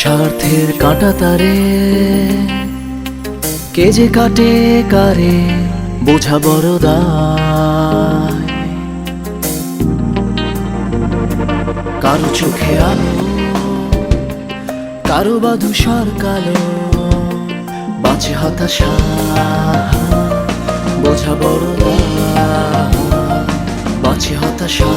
স্বার্থের কাঁটা তারে। কে যে কাটে, কারে বোঝা বড় কারও চোখে আলো, কারও বা ধূসর কালো বাঁচে হতাশা, বোঝা বড় বাঁচে হতাশা,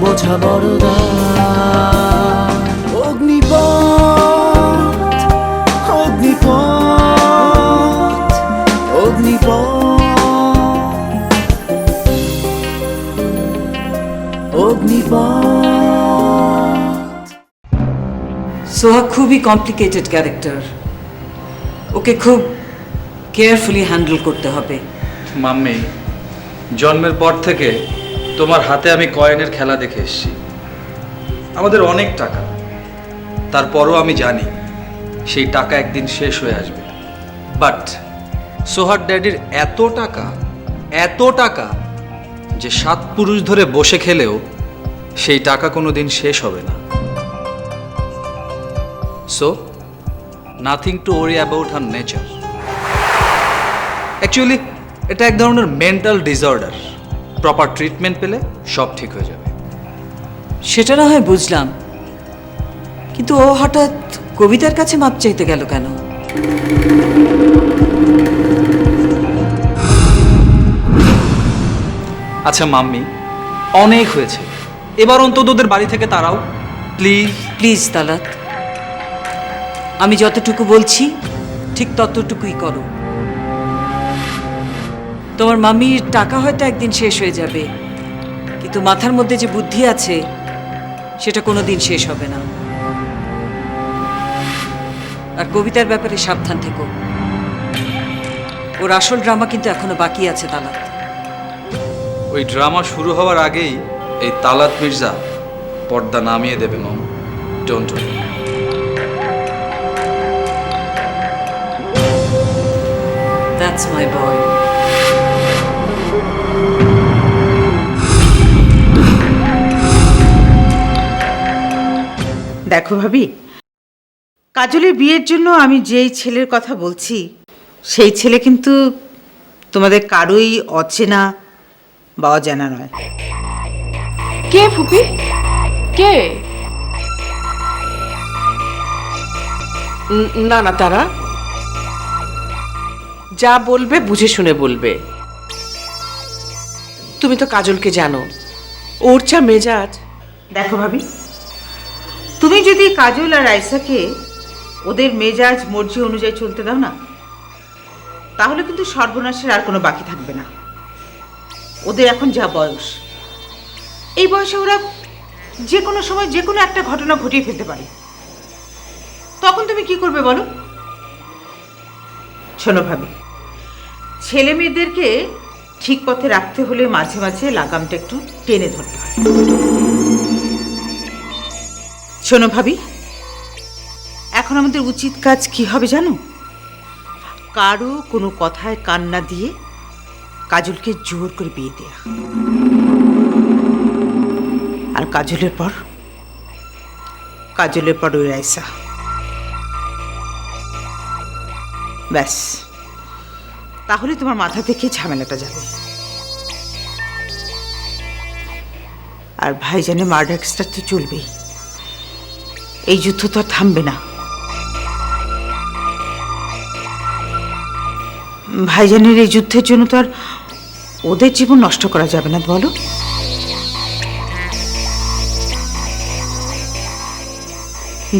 বোঝা বড় দায়। সোহা খুবই কমপ্লিকেটেড ক্যারেক্টার ওকে খুব কেয়ারফুলি হ্যান্ডেল করতে হবে। মাম্মি, জন্মের পর থেকে তোমার হাতে আমি কয়েনের খেলা দেখে এসেছি। আমাদের অনেক টাকা। তারপরও আমি জানি সেই টাকা একদিন শেষ হয়ে আসবে। বাট সোহার ড্যাডির এত টাকা এত টাকা যে সাত পুরুষ ধরে বসে খেলেও সেই টাকা কোনো দিন শেষ হবে না। So nothing to worry about her nature actually এটা এক ধরনের মেন্টাল ডিসঅর্ডার প্রপার ট্রিটমেন্ট পেলে সব ঠিক হয়ে যাবে। সেটা না হয় বুঝলাম। কিন্তু ও হঠাৎ কবিতার কাছে মাপ চাইতে গেল কেন? আচ্ছা মাম্মি, অনেক হয়েছে। এবার অন্তত ওদের বাড়ি থেকে তারাও প্লিজ। প্লিজ তালাত আমি যতটুকু বলছি, ঠিক ততটুকুই করো। তোমার মামির টাকা হয়তো একদিন শেষ হয়ে যাবে, কিন্তু মাথার মধ্যে যে বুদ্ধি আছে, সেটা কোনো দিন শেষ হবে না। আর কবিতার ব্যাপারে সাবধান থেকো। ওর আসল ড্রামা কিন্তু এখনও বাকি আছে তালাত ওই ড্রামা শুরু হওয়ার আগেই এই তালাত মির্জা পর্দা নামিয়ে দেবে মম। ডোন্ট দ্যাটস মাই বয় দেখো ভাবি কাজলের বিয়ের জন্য আমি যেই ছেলের কথা বলছি সেই ছেলে কিন্তু তোমাদের কারোই অচেনা বা অজানা নয়। কে ফুপি? কে? না না তারা। যা বলবে বুঝে শুনে বলবে। তুমি তো কাজলকে জানো। ওর যা মেজাজ। দেখো ভাবি তুমি যদি কাজল আর আয়সাকে ওদের মেজাজ মর্জি অনুযায়ী চলতে দাও না তাহলে কিন্তু সর্বনাশের আর কোনো বাকি থাকবে না। ওদের এখন যা বয়স। এই বয়সে ওরা যে কোনো সময় যে কোনো একটা ঘটনা ঘটিয়ে ফেলতে পারে। তখন তুমি কি করবে বলো? শোনো ভাবি, ছেলে মেয়েদেরকে ঠিক পথে রাখতে হলে মাঝে মাঝে লাগামটা একটু টেনে ধরতে হয়। শোনো ভাবি, এখন আমাদের উচিত কাজ কি হবে জানো? কারও কোনো কথায় কান্না দিয়ে কাজলকে জোর করে বিয়ে দেয়া। আর কাজলের পর? কাজলের পর ওই রাইসা। ব্যাস। তাহলে তোমার মাথা থেকে ঝামেলাটা যাবে। আর ভাইজানের মার্ডার কেসটা তো চলবেই। এই যুদ্ধ তো আর থামবে না। ভাইজানের এই যুদ্ধের জন্য তো আর ওদের জীবন নষ্ট করা যাবে না, বলো।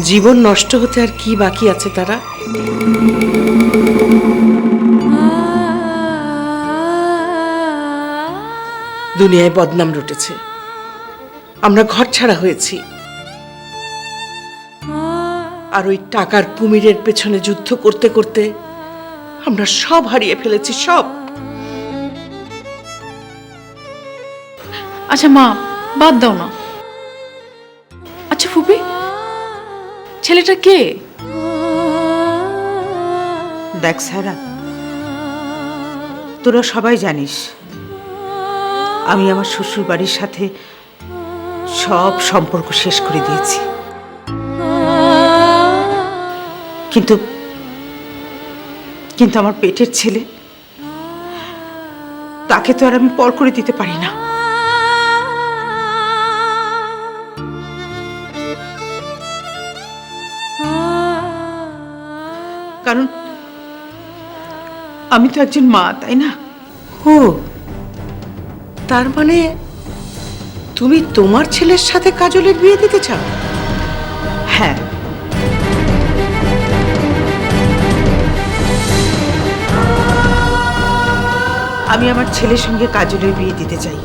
জীবন নষ্ট হতে আর কি বাকি আছে তারা? দুনিয়ায় বদনাম রটেছে। আমরা ঘর ছাড়া হয়েছি। আর ওই টাকার কুমিরের পেছনে যুদ্ধ করতে করতে আমরা সব হারিয়ে ফেলেছি, সব। আচ্ছা মা, বাদ দাও না। আচ্ছা ফুপি, ছেলেটা কে? দেখ, সারা, তোরা সবাই জানিস, আমি আমার শ্বশুর বাড়ির সাথে সব সম্পর্ক শেষ করে দিয়েছি। কিন্তু কিন্তু আমার পেটের ছেলে, তাকে তো আর আমি পর করে দিতে পারি না। কারণ আমি তো একজন মা তাই না? ও তার মানে তুমি তোমার ছেলের সাথে কাজলের বিয়ে দিতে চাও? হ্যাঁ। আমি আমার ছেলের সঙ্গে কাজলের বিয়ে দিতে চাই।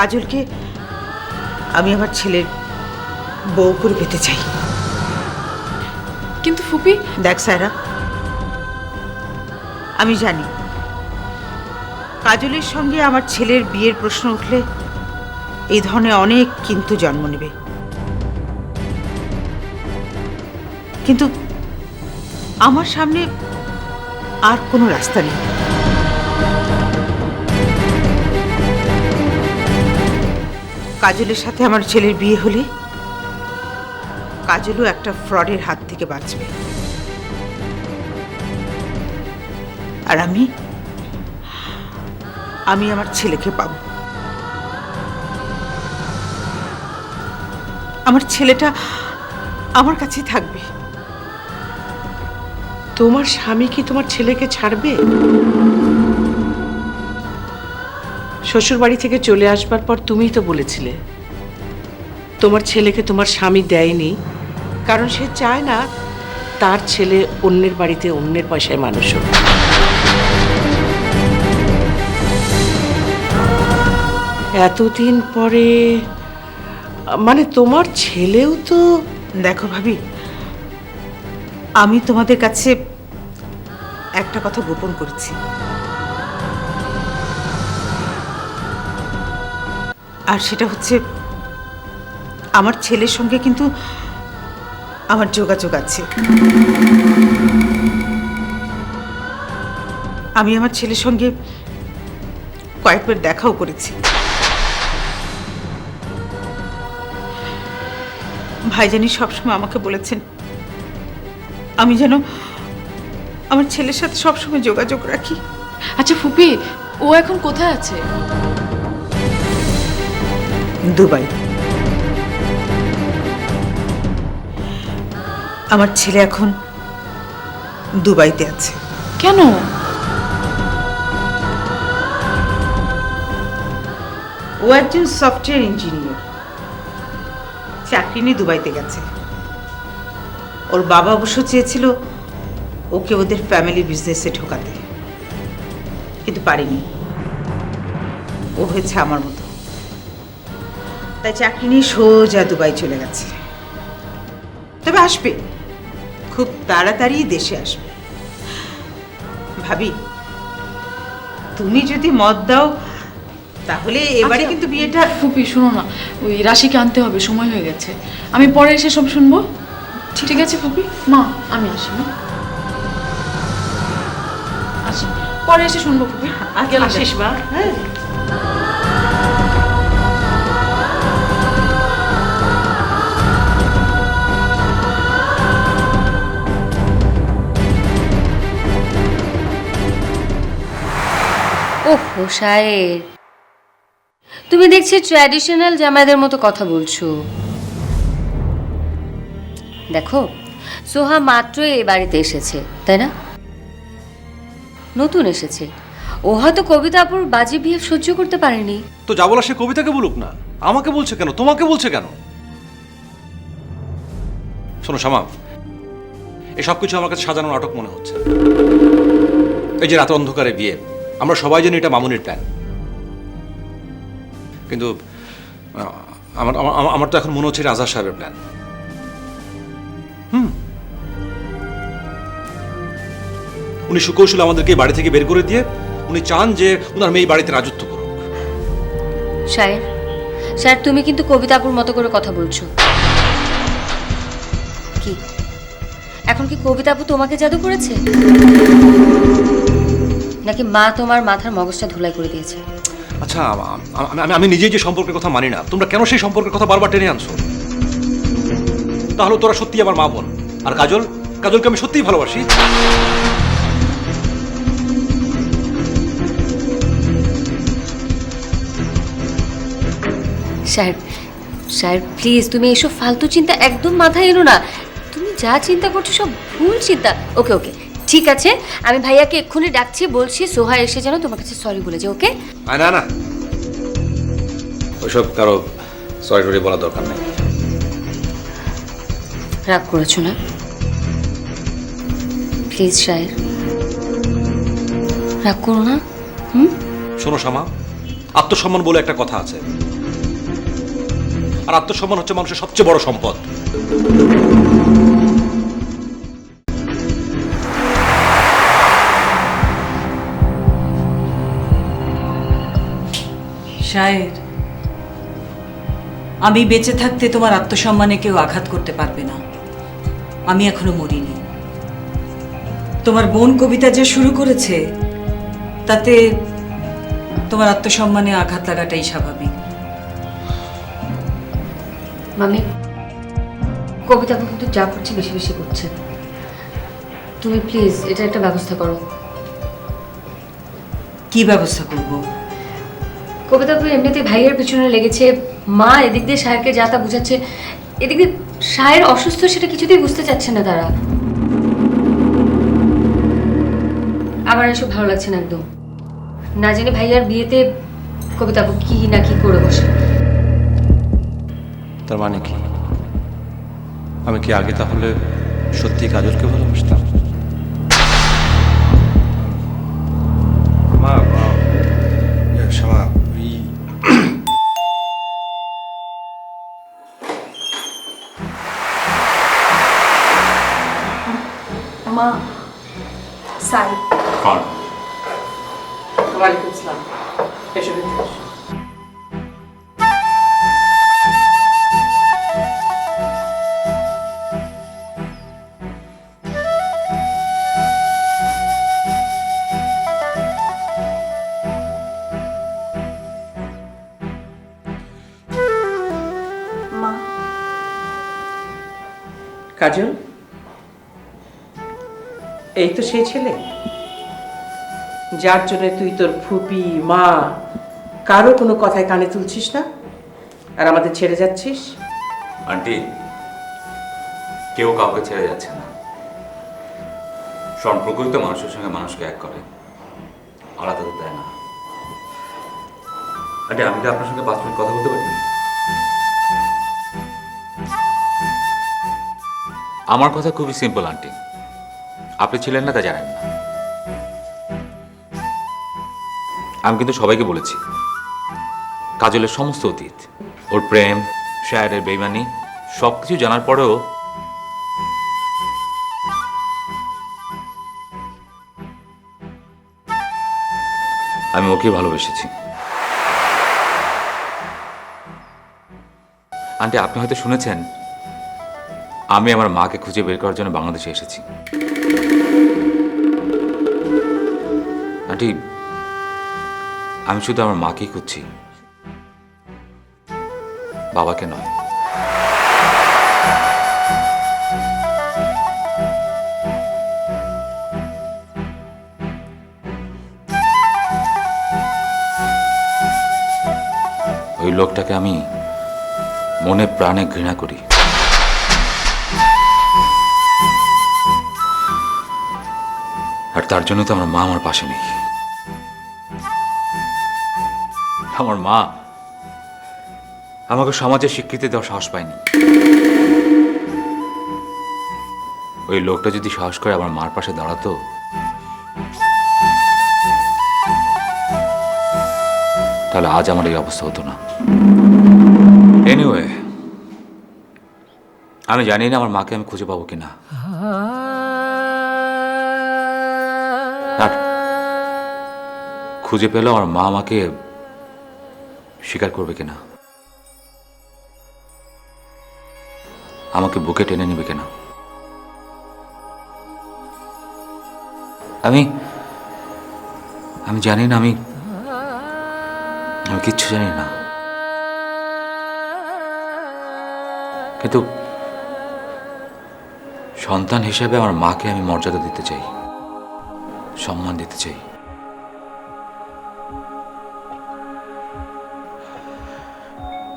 কাজলকে আমি আমার ছেলের বউ করে পেতে চাই। কিন্তু ফুপি দেখ সায়রা আমি জানি কাজলের সঙ্গে আমার ছেলের বিয়ের প্রশ্ন উঠলে এই ধরনের অনেক কিন্তু জন্ম নেবে। কিন্তু আমার সামনে আর কোনো রাস্তা নেই। কাজলের সাথে আমার ছেলের বিয়ে হলে কাজলও একটা ফ্রডের হাত থেকে বাঁচবে। আর আমি আমি আমার ছেলেকে পাবো। আমার ছেলেটা আমার কাছেই থাকবে। তোমার স্বামী কি তোমার ছেলেকে ছাড়বে? শ্বশুর বাড়ি থেকে চলে আসবার পর তুমিই তো বলেছিলে। তোমার ছেলেকে তোমার স্বামী দেয়নি, কারণ সে চায় না তার ছেলে অন্যের বাড়িতে অন্যের পয়সায় মানুষ হোক। এতদিন পরে মানে তোমার ছেলেও তো দেখো ভাবি, আমি তোমাদের কাছে একটা কথা গোপন করেছি। আর সেটা হচ্ছে আমার ছেলের সঙ্গে কিন্তু আমার যোগাযোগ আছে। আমি আমার ছেলের সঙ্গে কয়েকবার দেখাও করেছি। ভাইজানি সবসময় আমাকে বলেছেন, আমি যেন আমার ছেলের সাথে সবসময় যোগাযোগ রাখি। আচ্ছা ফুপি, ও এখন কোথায় আছে? দুবাই। আমার ছেলে এখন দুবাইতে আছে। কেন? ও একজন সফটওয়্যার ইঞ্জিনিয়ার। চাকরি নিয়ে দুবাইতে গেছে। ওর বাবা অবশ্য চেয়েছিল ওকে ওদের ফ্যামিলি বিজনেসে ঢোকাতে। কিন্তু পারিনি। ও হয়েছে আমার মতো। তাই চাকরি নিয়ে সোজা দুবাই চলে গেছে। তবে আসবে। খুব তাড়াতাড়ি দেশে আসবে। ভাবি তুমি যদি মত দাও তাহলে এবারে আচ্ছা, কিন্তু বিয়েটা ফুপি শোনো না ওই রাশিকে আনতে হবে সময় হয়ে গেছে। আমি পরে এসে সব শুনব। ঠিক আছে ফুপি? মা আমি আসি মা। আসি। পরে এসে শুনব ফুপি। আচ্ছা, আসিস মা হ্যাঁ। সায়ের তুমি দেখছি ট্র্যাডিশনাল জামাইদের মতো কথা বলছো। দেখো, সোহা মাত্রই এ বাড়িতে এসেছে, তাই না? নতুন এসেছে। ও হয়তো কবিতাপুর বাজি বিয়ে সহ্য করতে পারেনি। তো যা বলা সে কবিতাকে বলুক না। আমাকে বলছে কেন? তোমাকে বলছে কেন? শোনো শ্যামা, এসব কিছু আমার কাছে সাজানো নাটক মনে হচ্ছে। এই যে রাত অন্ধকারে বিয়ে আমরা সবাই জানি এটা মামুনির প্ল্যান। কিন্তু আমার, আমার- তো এখন মনে হচ্ছে আজহার সাহেবের প্ল্যান। হুম। উনি সুকৌশল আমাদেরকে বাড়ি থেকে বের করে দিয়ে উনি চান যে উনার মেয়ে বাড়িতে রাজত্ব করুক। স্যার স্যার, তুমি কিন্তু কবিতাপুর মতো করে কথা বলছো। কি? এখন কি কবিতাপু তোমাকে জাদু করেছে? নাকি মা তোমার মাথার মগজটা ধুলাই করে দিয়েছে? আচ্ছা আম- আম- নিজেই যে সম্পর্কের কথা মানি না তোমরা কেন সেই সম্পর্কের কথা বারবার টেনে আনছো? তাহলে তোরা সত্যি আমার মা বোন। আর কাজল কাজলকে আমি সত্যিই ভালোবাসি। সাহেব সাহেব প্লিজ তুমি এসব ফালতু চিন্তা একদম মাথায় এনো না। তুমি যা চিন্তা করছ সব ভুল চিন্তা। ওকে ওকে ঠিক আছে আমি ভাইয়াকে এক্ষুনি ডাকছি বলছি সোহা এসে যেন তোমার কাছে সরি বলে যে ওকে আয় না না। ওইসব কারও সরি টরি বলার দরকার নেই। রাগ করেছ না? প্লিজ সাহেব রাগ করো না হুম? শোনো শামা আত্মসম্মান বলে একটা কথা আছে। আর আত্মসম্মান হচ্ছে মানুষের সবচেয়ে বড় সম্পদ। শায়ের। আমি বেঁচে থাকতে তোমার আত্মসম্মানে কেউ আঘাত করতে পারবে না। আমি এখনও মরিনি। তোমার বোন কবিতা যে শুরু করেছে তাতে তোমার আত্মসম্মানে আঘাত লাগাটাই স্বাভাবিক। মামি কবিতা কিন্তু যা করছে বেশি বেশি করছে। তুমি প্লিজ এটা একটা ব্যবস্থা করো। কি ব্যবস্থা করব? কবিতা আপু এমনিতে ভাইয়ের পিছনে লেগেছে, মা এদিক দিয়ে সাহেবকে যা তা বুঝাচ্ছে, এদিক দিয়ে সাহের অসুস্থ সেটা কিছুতেই বুঝতে চাচ্ছে না তারা। আমার এসব ভালো লাগছে না একদম। না জানি ভাইয়ার বিয়েতে কবিতা কি না কি করে বসে। তার মানে কি? আমি কি আগে তাহলে সত্যি কাজলকে ভালোবাসতাম? কাজল, এই তো সেই ছেলে। যার জন্য তুই তোর ফুপি, মা, কারও কোনো কথায় কানে তুলছিস না? আর আমাদের ছেড়ে যাচ্ছিস? আন্টি, কেউ কাউকে ছেড়ে যাচ্ছে না। সম্পর্কই তো মানুষের সঙ্গে মানুষকে এক করে। আলাদা তো দেয় না। আন্টি, আমি কি আপনার সঙ্গে পাঁচ মিনিট কথা বলতে পারি? আমার কথা খুবই সিম্পল আন্টি আপনি ছিলেন না, তা জানেন না। আমি কিন্তু সবাইকে বলেছি, কাজলের সমস্ত অতীত, ওর প্রেম শায়ারের বেইমানি সব কিছু জানার পরেও আমি ওকে ভালোবেসেছি। আন্টি, আপনি হয়তো শুনেছেন আমি আমার মাকে খুঁজে বের করার জন্য বাংলাদেশে এসেছি। আমি শুধু আমার মাকেই খুঁজছি। বাবাকে নয়। ওই লোকটাকে আমি মনে প্রাণে ঘৃণা করি। তার জন্য তো আমার মা আমার পাশে নেই। আমার মা আমাকে সমাজে স্বীকৃতি দেওয়ার সাহস পায়নি। ওই লোকটা যদি সাহস করে আমার মার পাশে দাঁড়াতো, তাহলে আজ আমার এই অবস্থা হতো না। এনিওয়ে আমি জানি না আমার মাকে আমি খুঁজে পাবো কিনা। খুঁজে পেলেও আমার মা আমাকে স্বীকার করবে কিনা। আমাকে বুকে টেনে নেবে কিনা। আমি আমি জানি না, আমি আমি কিচ্ছু জানি না। কিন্তু সন্তান হিসেবে আমার মাকে আমি মর্যাদা দিতে চাই, সম্মান দিতে চাই।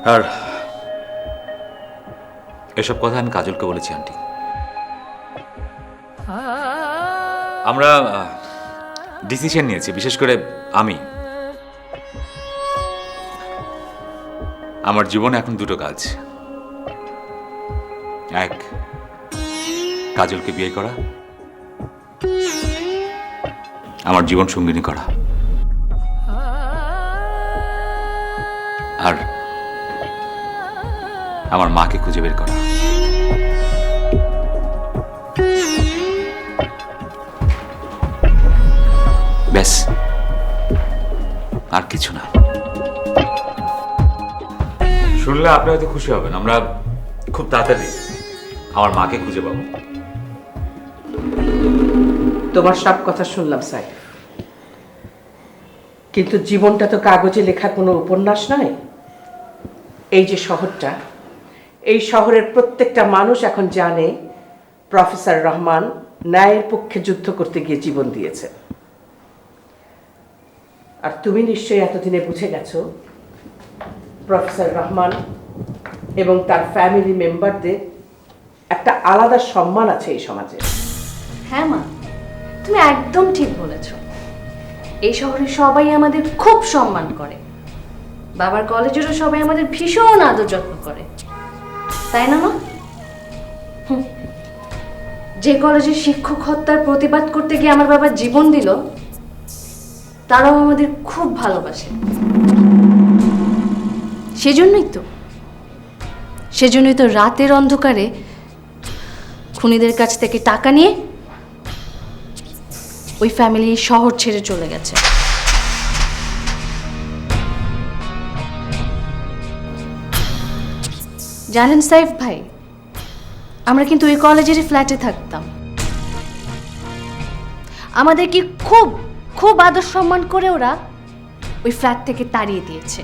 আর এসব কথা আমি কাজলকে বলেছি, আন্টি। আমরা ডিসিশন নিয়েছি, বিশেষ করে আমি। আমার জীবনে এখন দুটো কাজ। এক, কাজলকে বিয়ে করা। আমার জীবন সঙ্গিনী করা। আর আমার মাকে খুঁজে বের করা। ব্যাস, আর কিছু না। শুনলে আপনি হয়তো খুশি হবেন, আমরা খুব তাড়াতাড়ি আমার মাকে খুঁজে পাবো। তোমার সব কথা শুনলাম সাইফ কিন্তু জীবনটা তো কাগজে লেখা কোনো উপন্যাস নয়। এই যে শহরটা এই শহরের প্রত্যেকটা মানুষ এখন জানে প্রফেসর রহমান ন্যায়ের পক্ষে যুদ্ধ করতে গিয়ে জীবন দিয়েছে। আর তুমি নিশ্চয়ই এতদিনে বুঝে গেছো, প্রফেসর রহমান এবং তার ফ্যামিলি মেম্বারদের একটা আলাদা সম্মান আছে এই সমাজে। হ্যাঁ মা, তুমি একদম ঠিক বলেছ। এই শহরে সবাই আমাদের খুব সম্মান করে। বাবার কলেজেরও সবাই আমাদের ভীষণ আদর যত্ন করে। তাই না, মা। যে কলেজে শিক্ষক হত্যার প্রতিবাদ করতে গিয়ে আমার বাবা জীবন দিল, তারাও আমাদের খুব ভালোবাসে। সেজন্যই তো সেজন্যই তো রাতের অন্ধকারে খুনিদের কাছ থেকে টাকা নিয়ে ওই ফ্যামিলি শহর ছেড়ে চলে গেছে। জানেন সাইফ ভাই, আমরা কিন্তু ওই কলেজেরই ফ্ল্যাটে থাকতাম। আমাদের কি খুব খুব আদর সম্মান করে ওরা ওই ফ্ল্যাট থেকে তাড়িয়ে দিয়েছে।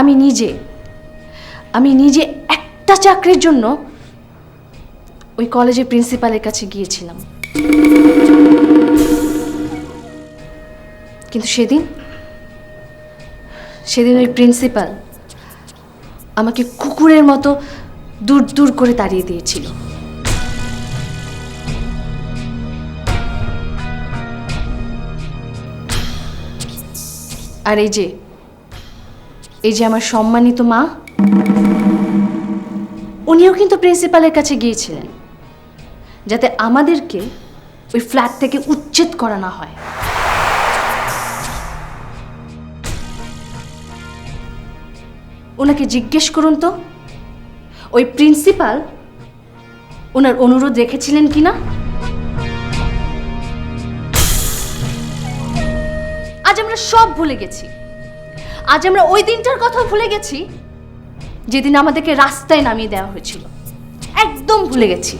আমি নিজে আমি নিজে একটা চাকরির জন্য ওই কলেজের প্রিন্সিপালের কাছে গিয়েছিলাম। কিন্তু সেদিন সেদিন ওই প্রিন্সিপাল আমাকে কুকুরের মতো দূর দূর করে তাড়িয়ে দিয়েছিল। আর এই যে এই যে আমার সম্মানিত মা, উনিও কিন্তু প্রিন্সিপালের কাছে গিয়েছিলেন, যাতে আমাদেরকে ওই ফ্ল্যাট থেকে উচ্ছেদ করা না হয়। ওনাকে জিজ্ঞেস করুন তো। ওই প্রিন্সিপাল ওনার অনুরোধ রেখেছিলেন কি না আজ আমরা সব ভুলে গেছি। আজ আমরা ওই দিনটার কথা ভুলে গেছি, যেদিন আমাদেরকে রাস্তায় নামিয়ে দেওয়া হয়েছিল। একদম ভুলে গেছি।